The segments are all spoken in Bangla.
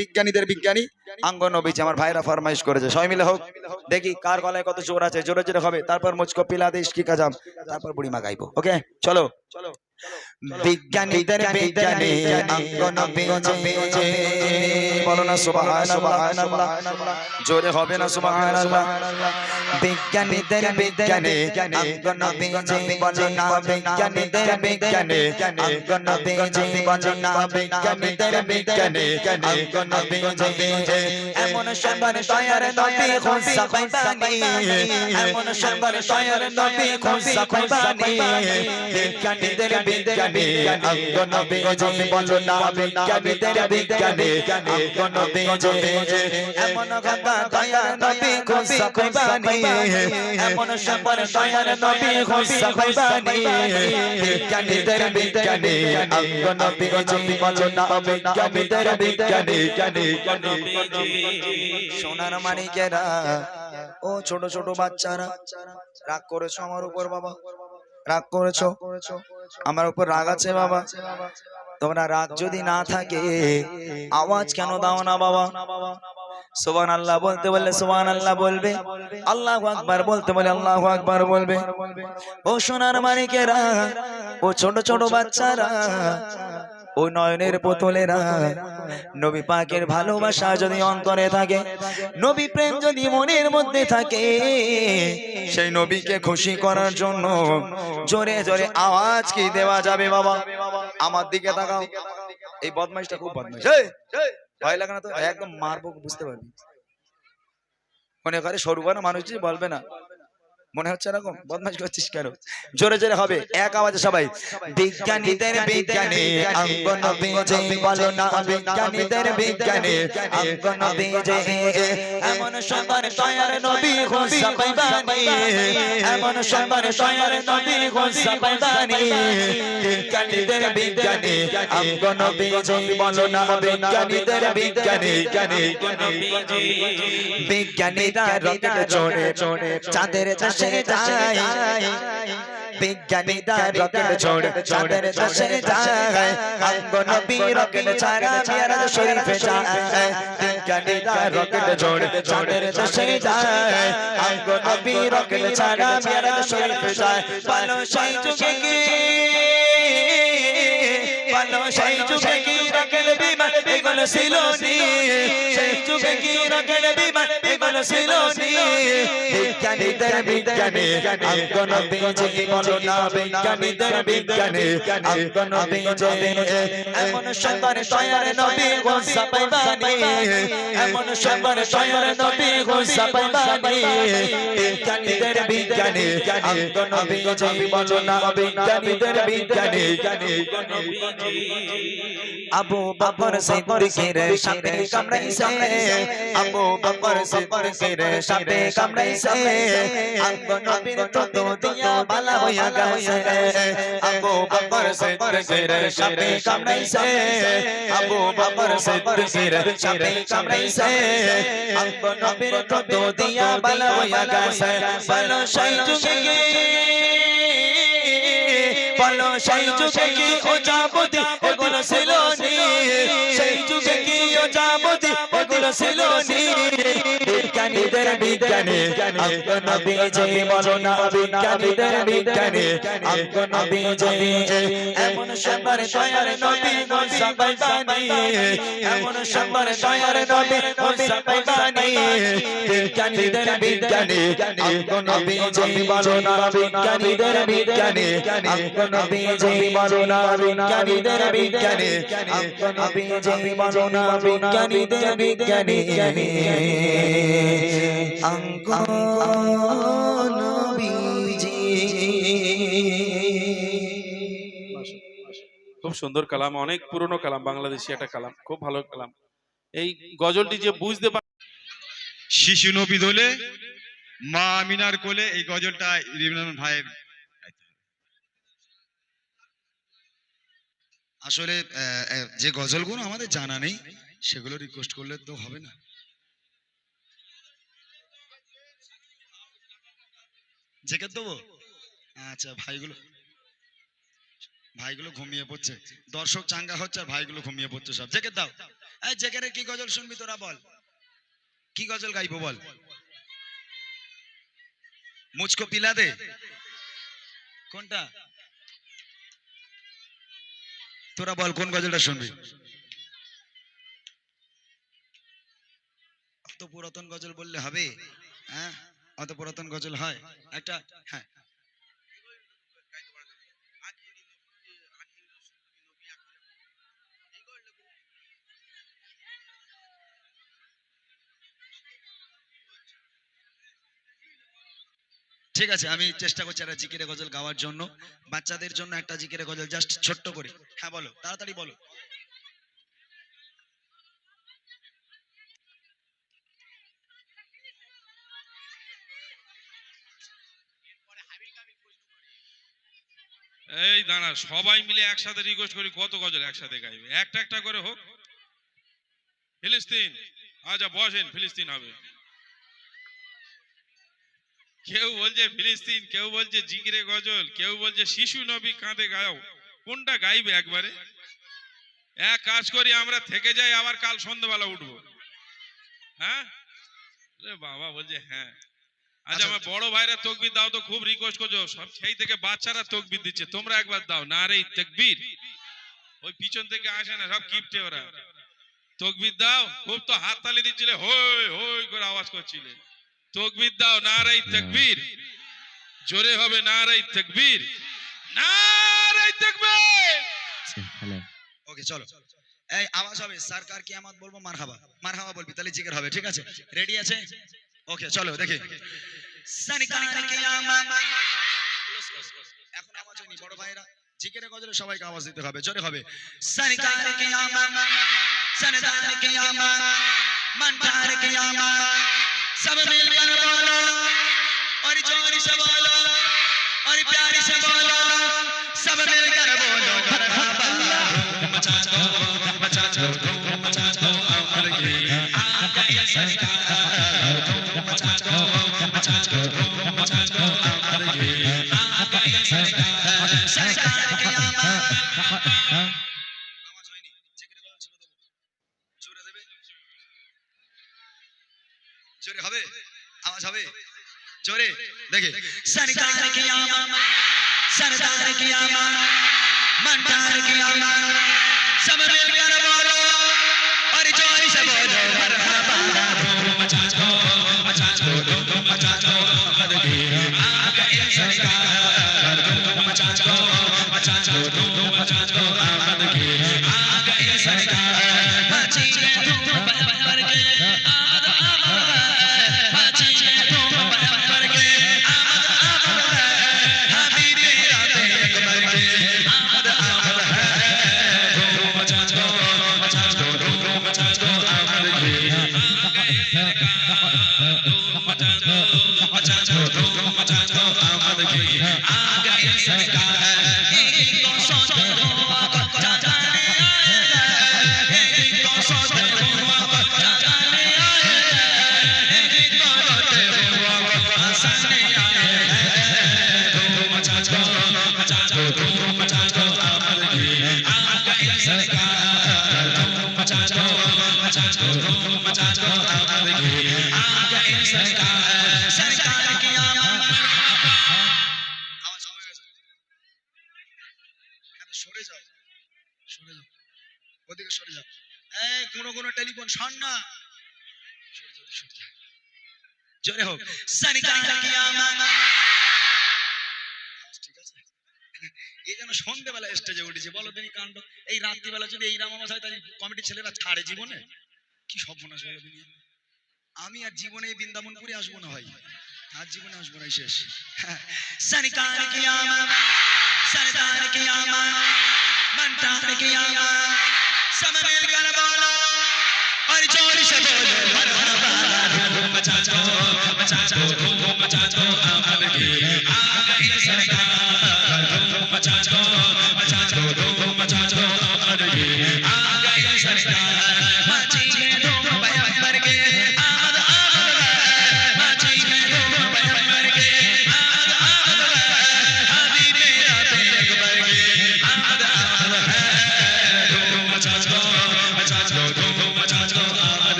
বিজ্ঞানীদের বিজ্ঞানী। আঙ্গনবীজ আমার ভাইরা ফরমাইশ করেছে। সবাই মিলে হোক, দেখি কার গলায় কত জোর আছে, জোরে জোরে হবে। তারপর মুচকো পিলা দেশ কি কাজাম তারপর বুড়িমা গাইবো, ওকে? চলো চলো। বিজ্ঞানীদের বিজ্ঞানী আঙ্গ নবীজি বলো না সুবহানাল্লাহ জোরে হবে না সুবহানাল্লাহ বিজ্ঞানীদের বিজ্ঞানী আঙ্গ নবীজি বলো না বিজ্ঞানীদের বিজ্ঞানী। আঙ্গ নবীজি বলো না বিজ্ঞানীদের বিজ্ঞানী আঙ্গ নবীজি এমন সবার দয়ার নবী খুশা পাইবানি। এমন সবার দয়ার নবী খুশা পাইবানি। বিজ্ঞানীদের বিজ্ঞানী আঙ্গ নবীজি বলো বিজ্ঞানীদের বিজ্ঞানী আঙ্গ নবীজি এমন গঙ্গা দয়ার নবী খুশা পাইবানি এমন সবার দয়ার নবী খুশা পাইবানি বিজ্ঞানীদের বিজ্ঞানী আঙ্গ নবীজি বলো বিজ্ঞানীদের বিজ্ঞানী সোনার মানিকেরা ও ছোট ছোট বাচ্চারা রাগ করেছ আমার উপর বাবা? রাগ করেছ করেছ? আমার উপর রাগ আছে বাবা। তোমরা রাগ যদি না থাকে, আওয়াজ কেন দাও না বাবা? সুবান আল্লাহ বলতে বললে সুবান আল্লাহ বলবে। আল্লাহ আকবার বলতে বলে আল্লাহ আকবার বলবে। ও সোনার মানিকেরা, ও ছোট ছোট বাচ্চারা ও নয়নের পুতুলেরা নবী পাকের ভালোবাসা যদি অন্তরে থাকে নবী প্রেম যদি মনের মধ্যে থাকে সেই নবীকে খুশি করার জন্য জোরে জোরে আওয়াজ কি দেওয়া যাবে বাবা? আমার দিকে তাকাও। এই বদমাইশটা খুব বদমাইশ। ভয় লাগে না তো? একদম মারবো বুঝতে পারবি। মনে করে সরু না মানুষ বলবে না। মনে হচ্ছে এরকম? বদমাশ করছিস কেন? জোরে জোরে হবে। এক আওয়াজে সবাই। বিজ্ঞানীদের বিজ্ঞানী অঙ্গন বীজে বলো না বিজ্ঞানীদের বিজ্ঞানী এমন সুন্দর নবী এমন সুন্দর নবী বিজ্ঞানীদের বিজ্ঞানী অঙ্গন বীজে বলো না বিজ্ঞানীদের বিজ্ঞানী বিজ্ঞানীরা রকেট চাঁদের দেশে যায় বিজ্ঞানীরা রকেট জোড়ে চাঁদের দেশে যায় অঙ্গ নবী রকেট ছাড়া মিরাজ শরীফে যায় বিজ্ঞানীরা রকেট জোড়ে চাঁদের দেশে যায় অঙ্গ নবী রকেট ছাড়া মিরাজ শরীফে যায় পালো সেই যুগে কি পালো সেই যুগে কি রকেট বিমান এগুলো ছিল নি সেই যুগে কি রকেট বিমান এগুলো ছিল নি বিজ্ঞানীদের বিজ্ঞানী অঙ্কন বীজে বলো না বিজ্ঞানীদের বিজ্ঞানী অঙ্কন বীজে এমন সুন্দর দয়ার নবী গোসা পাইবানি, এমন সুন্দর দয়ার নবী গোসা পাইবানি। বিজ্ঞানীদের বিজ্ঞানী অঙ্কন বীজে বলো না বিজ্ঞানীদের বিজ্ঞানী। আবু বকর সিদ্দিকের সাথে কামড়াইছে, আবু বকর সিদ্দিকের সাথে কামড়াইছে। আঙ্গ নবীর তত দিয়া বালা হইয়া গেছে আবু বকর সিদ্দিকের সাথে কামড়াইছে আবু বকর সিদ্দিকের সাথে কামড়াইছে আঙ্গ নবীর তত দিয়া বালা হইয়া গেছে বলো সেই যুগে বলো সেই যুগে ও যাবতি এগুলো ছিল নি সেই যুগে কি ও যাবতি এগুলো ছিল নি বিজ্ঞানীদের বিজ্ঞানী অঙ্ক নবীজি বলো না বিজ্ঞানীদের বিজ্ঞানী অঙ্ক নবীজি এমন সবার দয়ার নবী গোসা পাইবানি এমন সবার দয়ার নবী গোসা পাইবানি বিজ্ঞানীদের বিজ্ঞানী অঙ্ক নবীজি বলো না বিজ্ঞানীদের বিজ্ঞানী। অঙ্ক নবীজি বলো না বিজ্ঞানীদের বিজ্ঞানী। অঙ্ক নবীজি বলো না বিজ্ঞানীদের বিজ্ঞানী। অঙ্ক খুব সুন্দর কালাম অনেক পুরনো কালাম বাংলাদেশি একটা কালাম খুব ভালো কালাম। এই গজলটি যে বুঝতে পার শিশু নবী দোলে মা আমিনার কোলে এই গজলটা রিমনান ভাইয়ের আসলে যে গজলগুলো আমাদের জানা নেই সেগুলো রিকোয়েস্ট করলে তো হবে না। জেকেট দেবো? আচ্ছা ভাইগুলো। ভাইগুলো ঘুমিয়ে পড়ছে। দর্শক চাঙ্গা হচ্ছে আর ভাইগুলো ঘুমিয়ে পড়ছে সব। জেকেট দাও। এই যেখানে কি গজল শুনবি তোরা বল? কি গজল গাইবো বল? মুচকো পিলা দে। কোনটা? তোরা বল কোন গজলটা শুনবি? অত পুরাতন গজল বললে হবে হ্যাঁ? অত পুরাতন গজল হয়? একটা হ্যাঁ। ঠিক আছে, আমি চেষ্টা করছি একটা জিকিরে গজল গাওয়ার জন্য। বাচ্চাদের জন্য একটা জিকিরে গজল, জাস্ট ছোট্ট করে। হ্যাঁ বলো, তাড়াতাড়ি বলো। এই দাঁড়া, সবাই মিলে একসাথে রিকোয়েস্ট করি, কত গজল একসাথে গাইবে? একটা একটা করে হোক। ফিলিস্তিন আচ্ছা বসেন, ফিলিস্তিন হবে। কেউ বলছে ফিলিস্তিন, কেউ বলছে জিগিরে গজল, কেউ বলছে শিশু নবী কাঁধে গাও। কোনটা গাইবে একবারে? এক কাজ করি, আমরা থেকে যাই, আবার কাল সন্ধ্যাবেলা উঠবো। হ্যাঁ? বাবা বলছে হ্যাঁ। আচ্ছা আচ্ছা। আমার বড় ভাইরা তকবির দাও তো খুব রিকোয়েস্ট করছ। সব সেই থেকে বাচ্চারা তকবির দিচ্ছে। তোমরা একবার দাও। না রে তকবির। ওই পিছন থেকে আসে না সব কিপটে ওরা। তকবির দাও। খুব তো হাত তালি দিচ্ছিলে হই হই করে আওয়াজ করছিলে। তকবির দাও। না রে তকবির। জোরে হবে না রে তকবির। না রে তকবির। ওকে চলো। এই আওয়াজ হবে। সরকার কি আমত বলব? মারহাবা। মারহাবা বলবি তাহলে জিকির হবে ঠিক আছে? রেডি আছে? ওকে চলো দেখি সরকার কি আমত এখন আওয়াজ হয়নি বড় ভাইরা জিকিরে গজলে সবাইকে আওয়াজ দিতে হবে জোরে হবে সরকার কি আমত সরদার কি আমত মন্দার কি আমত सब मिलकर बोलो और जोर से बोलो और प्यार से बोलो सब मिलकर बोलो জোরে হবে আওয়াজ হবে জোরে দেখে। সরকার কিয়ামত সরদার কিয়ামত মন্ডার কিয়ামত সব মে করবার धूम मचा दो সরে যাও। সরে যাও। কোনো কোনো টেলিফোন শোন না। সরে হোক। সরকার কি আওয়াজ ঠিক আছে এই যেন সন্ধ্যেবেলা স্টেজে উঠেছে বলো দিনই কাণ্ড এই রাত্রিবেলা যদি এই রামামাস হয় তাহলে কমিটির ছেলেরা ছাড়ে জীবনে কি সর্বনাশ বলো দিনই আমি আর জীবনে এই বৃন্দাবনপুরে আসবো না ভাই আর জীবনে আসবো না এই শেষ सरकार की आमद सरदार की आमद मंदार की आमद सब मिलकर बोलो और जोर से बोलो मरहबा धूम मचा दो मचा दो धूम मचा दो अमर की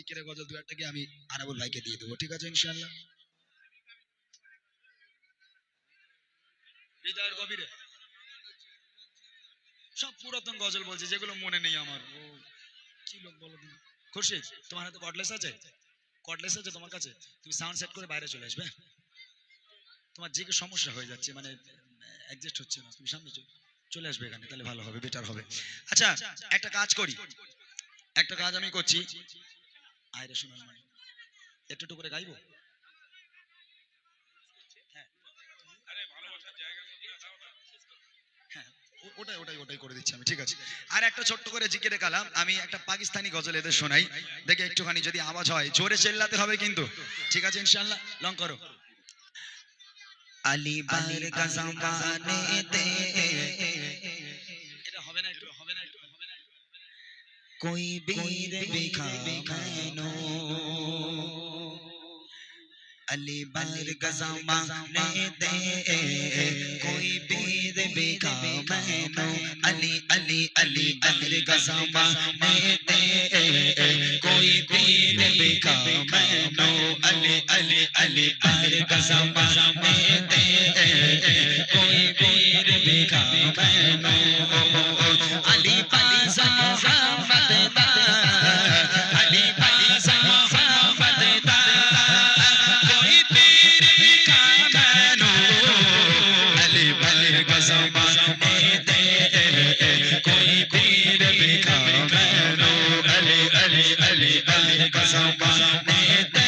জিকিরে গজল দু একটা আমি আনাবুল ভাইকে দিয়ে দেবো। ঠিক আছে ইনশাআল্লাহ? হৃদয়ের গভীরে। সব পুরাতন গজল বলছে, যেগুলো মনে নেই আমার। ও, কি লোক বলো তুমি? খুরশিদ, তোমার হাতে কর্ডলেস আছে? কর্ডলেস আছে তোমার কাছে? তুমি সাউন্ড সেট করে বাইরে চলে আসবে। তোমার যে সমস্যা হয়ে যাচ্ছে মানে অ্যাডজাস্ট হচ্ছে না। তুমি সামনে চলে আসবে এখানে, তাহলে ভালো হবে বেটার হবে। আচ্ছা একটা কাজ করি। একটা কাজ আমি করছি। আয়রে শোনার মানে। একটু একটু করে গাইবো? আরে ভালোবাসার জায়গা মতো দাও না। হ্যাঁ ওটাই ওটাই ওটাই করে দিচ্ছি আমি ঠিক আছে। আর একটা ছোট্ট করে জিকিরে কালাম আমি একটা পাকিস্তানি গজল এদের শোনাই। দেখে একটুখানি যদি আওয়াজ হয় জোরে চেল্লাতে হবে কিন্তু। ঠিক আছে ইনশাআল্লাহ লং করো। আলী বার গজমানেতে कोई बीर बिखा मैनो। अली बार गजमा ने दे। कोई बीर बिखा मैनो। अली अली अली बार गजमा ने दे। कोई बीर बिखा मैनो। अली अली अली बार गजमा ने दे। कोई बीर बिखा मैनो। kasam kasam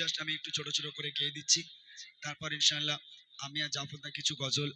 জাস্ট আমি একটু ছোট ছোট করে গেয়ে দিচ্ছি। তারপর ইনশাআল্লাহ আমি আর জাফরদা কিছু গজল